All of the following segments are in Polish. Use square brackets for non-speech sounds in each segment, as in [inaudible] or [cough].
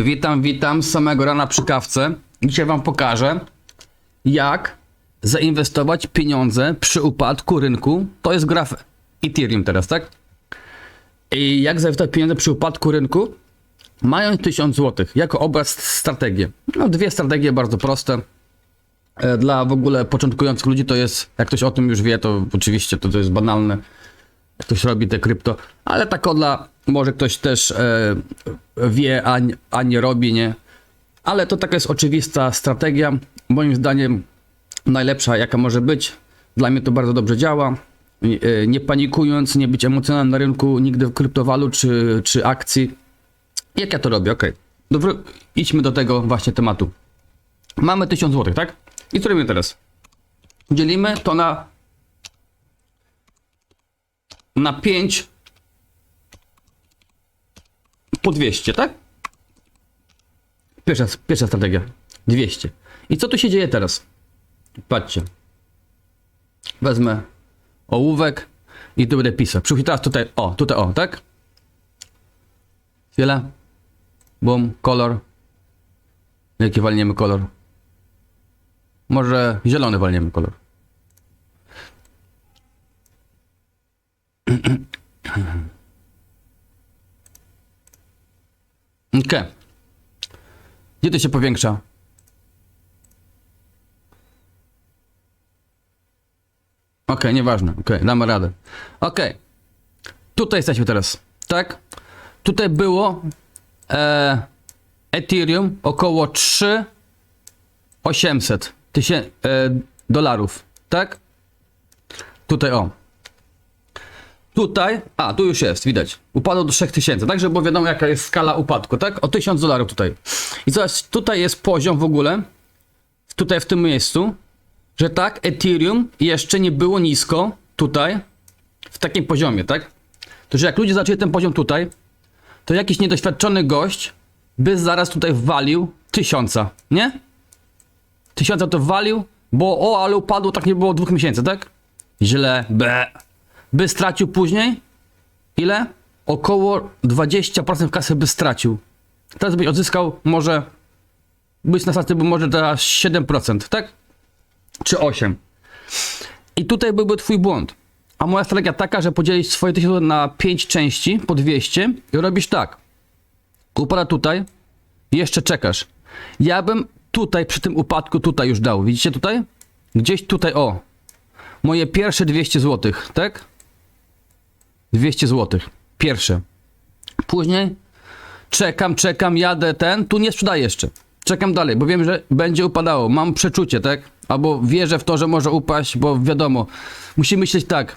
Witam, witam z samego rana przy kawce. Dzisiaj wam pokażę, jak zainwestować pieniądze przy upadku rynku. To jest graf Ethereum teraz, tak? I jak zainwestować pieniądze przy upadku rynku? Mając 1000 zł jako obraz strategię. No dwie strategie bardzo proste. E, Dla w ogóle początkujących ludzi to jest, jak ktoś o tym już wie, to oczywiście to, to jest banalne. Jak ktoś robi te krypto, ale tak dla, może ktoś też e, wie, a, a nie robi, nie? Ale to taka jest oczywista strategia, moim zdaniem najlepsza jaka może być. Dla mnie to bardzo dobrze działa. Nie, e, nie panikując, nie być emocjonalnym na rynku nigdy w kryptowalut czy, czy akcji. Jak ja to robię? Okej. Dobra, idźmy do tego właśnie tematu. Mamy 1000 zł, tak? I co robimy teraz? Dzielimy to na na 5 po 200, tak? Pierwsza, pierwsza strategia. 200. I co tu się dzieje teraz? Patrzcie. Wezmę ołówek i tu będę pisał. Przychodzi teraz tutaj, o, tutaj o, tak? Chwilę. Bum, kolor. Jaki walniemy kolor? Może zielony walniemy kolor. [clears throat] Okej. Gdzie to się powiększa? Okej, nieważne. Okej, damy radę. Okej. Tutaj jesteśmy teraz, tak? Tutaj było e, Ethereum około 3 800 tysięcy e, dolarów, tak? Tutaj o. Tutaj, a tu już jest, widać. Upadło do 3000, tak, żeby było wiadomo jaka jest skala upadku, tak? O 1000 dolarów tutaj. I zobacz, tutaj jest poziom w ogóle, tutaj w tym miejscu, że tak, Ethereum jeszcze nie było nisko tutaj, w takim poziomie, tak? To, że jak ludzie zaczęli ten poziom tutaj, to jakiś niedoświadczony gość by zaraz tutaj walił tysiąca, nie? Tysiąca to walił, bo o, ale upadło, tak nie było dwóch miesięcy, tak? Źle, B. By stracił później? Ile? Około 20% kasy by stracił. Teraz byś odzyskał może, być na by może teraz 7%, tak? Czy 8%. I tutaj byłby twój błąd. A moja strategia taka, że podzielić swoje 1000 na 5 części po 200 i robisz tak. Upada tutaj, jeszcze czekasz. Ja bym tutaj przy tym upadku tutaj już dał. Widzicie tutaj? Gdzieś tutaj, o. Moje pierwsze 200 zł, tak? 200 zł. Pierwsze. Później czekam, czekam, jadę ten. Tu nie sprzedaję jeszcze. Czekam dalej, bo wiem, że będzie upadało. Mam przeczucie, tak? Albo wierzę w to, że może upaść, bo wiadomo. Musimy myśleć tak.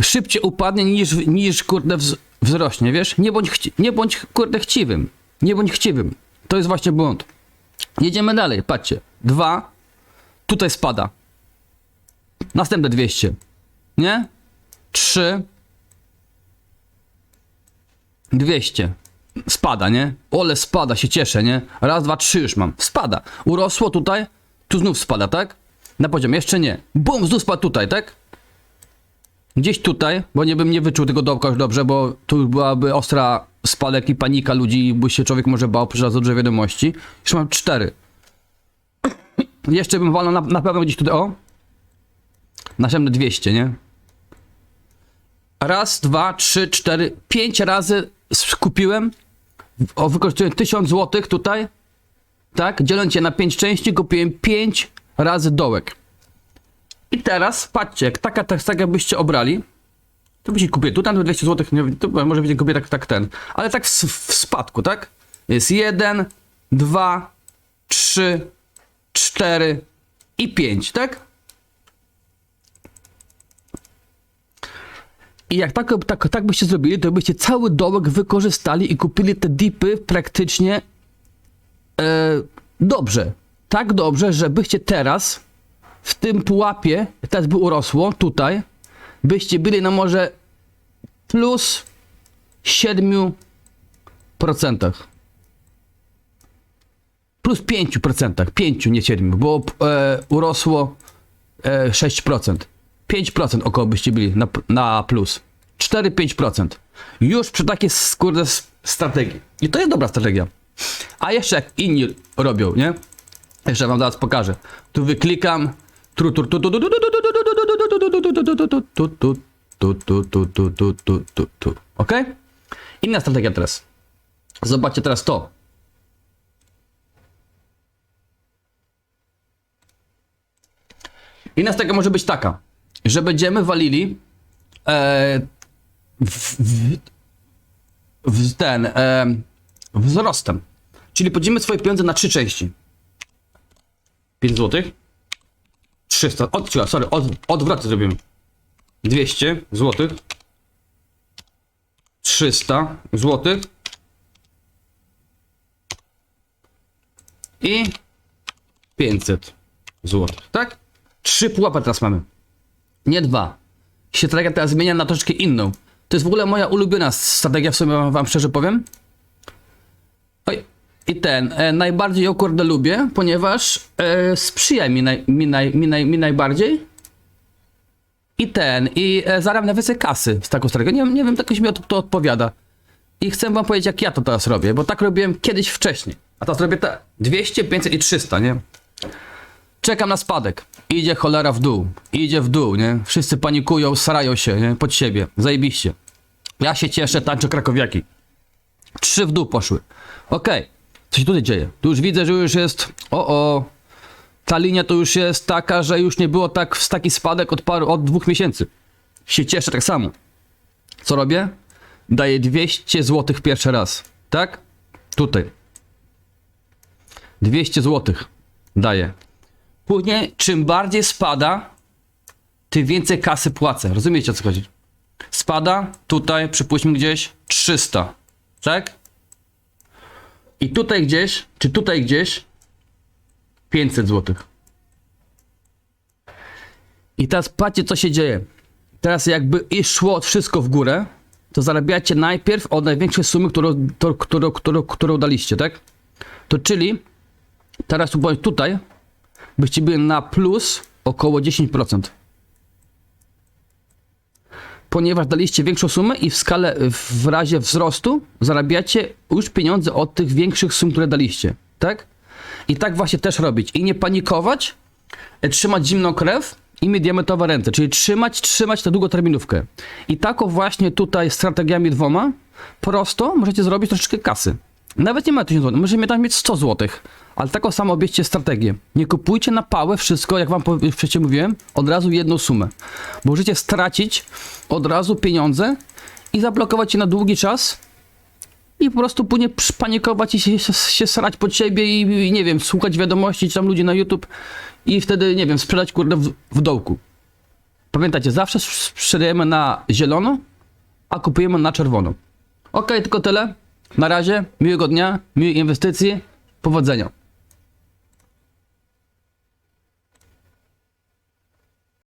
Szybciej upadnie niż, niż kurde wz, wzrośnie, wiesz? Nie bądź, nie bądź kurde chciwym. Nie bądź chciwym. To jest właśnie błąd. Jedziemy dalej, patrzcie. Dwa. Tutaj spada. Następne 200. Nie? 3. 200. Spada, nie? Ole spada, się cieszę, nie? Raz, dwa, trzy już mam. Spada. Urosło tutaj, tu znów spada, tak? Na poziom, jeszcze nie. Bum, znów spadł tutaj, tak? Gdzieś tutaj, bo nie bym nie wyczuł tego dołka już dobrze, bo tu byłaby ostra spadek i panika ludzi, bo się człowiek może bał za dużo wiadomości. Już mam cztery. Jeszcze bym walnął na, na pewno gdzieś tutaj, o. Następne 200, nie? Raz, dwa, trzy, cztery, pięć razy skupiłem. O, wykorzystuję 1000 zł tutaj. Tak, dzieląc je na pięć części, kupiłem pięć razy dołek. I teraz, patrzcie, jak taka tak byście obrali, to byście kupili tu, tam 200 zł, nie, to może będzie kupię tak, tak ten. Ale tak w, w spadku, tak? Jest jeden, dwa, trzy, cztery i pięć, tak? I jak tak, tak, tak byście zrobili, to byście cały dołek wykorzystali i kupili te dipy praktycznie e, dobrze. Tak dobrze, żebyście teraz w tym pułapie, teraz by urosło tutaj, byście byli na może plus 7%. Plus 5%, 5, nie 7, bo e, urosło e, 6%. 5% około byście byli na, na plus. 4-5%. Już przy takiej skurde strategii. I to jest dobra strategia. A jeszcze jak inni robią, nie? Jeszcze wam zaraz pokażę. Tu wyklikam. Tru, tru, tu, tu, tu, tu. Ok? Inna strategia teraz. Zobaczcie teraz to. Inna strategia może być taka, że będziemy walili e, w, w, w ten e, wzrostem. Czyli podzielimy swoje pieniądze na trzy części. 5 zł. 300. Od, sorry, od, odwrotnie zrobimy. 200 zł. 300 zł. I 500 zł. Tak? Trzy pułapy teraz mamy. Nie dwa. Się strategia teraz zmienia na troszeczkę inną. To jest w ogóle moja ulubiona strategia, w sumie wam, szczerze powiem. Oj. I ten, e, najbardziej ją kurde lubię, ponieważ e, sprzyja mi, naj, mi, naj, mi, naj, mi najbardziej. I ten, i e, zarabia najwięcej kasy z taką strategią. Nie, nie wiem, jakoś mi to, to odpowiada. I chcę wam powiedzieć, jak ja to teraz robię, bo tak robiłem kiedyś wcześniej. A teraz robię te 200, 500 i 300, nie? Czekam na spadek. Idzie cholera w dół. Idzie w dół, nie? Wszyscy panikują, sarają się, nie? Pod siebie. Zajebiście. Ja się cieszę, tańczę krakowiaki. Trzy w dół poszły. Okej. Co się tutaj dzieje? Tu już widzę, że już jest... O, o. Ta linia to już jest taka, że już nie było tak taki spadek od paru, od dwóch miesięcy. Się cieszę tak samo. Co robię? Daję 200 zł pierwszy raz. Tak? Tutaj. 200 zł daję. Później, czym bardziej spada, tym więcej kasy płacę. Rozumiecie o co chodzi? Spada, tutaj, przypuśćmy gdzieś, 300. Tak? I tutaj gdzieś, czy tutaj gdzieś, 500 zł. I teraz patrzcie, co się dzieje. Teraz jakby i szło wszystko w górę, to zarabiacie najpierw od największej sumy, którą, to, którą, którą, którą daliście, tak? To czyli, teraz tutaj, byście byli na plus około 10%. Ponieważ daliście większą sumę i w skale, w razie wzrostu zarabiacie już pieniądze od tych większych sum, które daliście, tak? I tak właśnie też robić. I nie panikować, e, trzymać zimną krew i mieć diamentowe ręce, czyli trzymać, trzymać tę długoterminówkę. I taką właśnie tutaj strategiami dwoma prosto możecie zrobić troszeczkę kasy. Nawet nie ma 1000 zł, możecie tam mieć 100 zł, ale taką samą bierzcie strategię. Nie kupujcie na pałę wszystko, jak wam wcześniej mówiłem, od razu jedną sumę. Bo możecie stracić od razu pieniądze i zablokować je na długi czas i po prostu później panikować i się, się srać pod siebie i, i nie wiem, słuchać wiadomości, czy tam ludzi na YouTube i wtedy, nie wiem, sprzedać kurde w, w dołku. Pamiętajcie, zawsze sprzedajemy na zielono, a kupujemy na czerwono. Ok, tylko tyle. Na razie, miłego dnia, miłej inwestycji, powodzenia.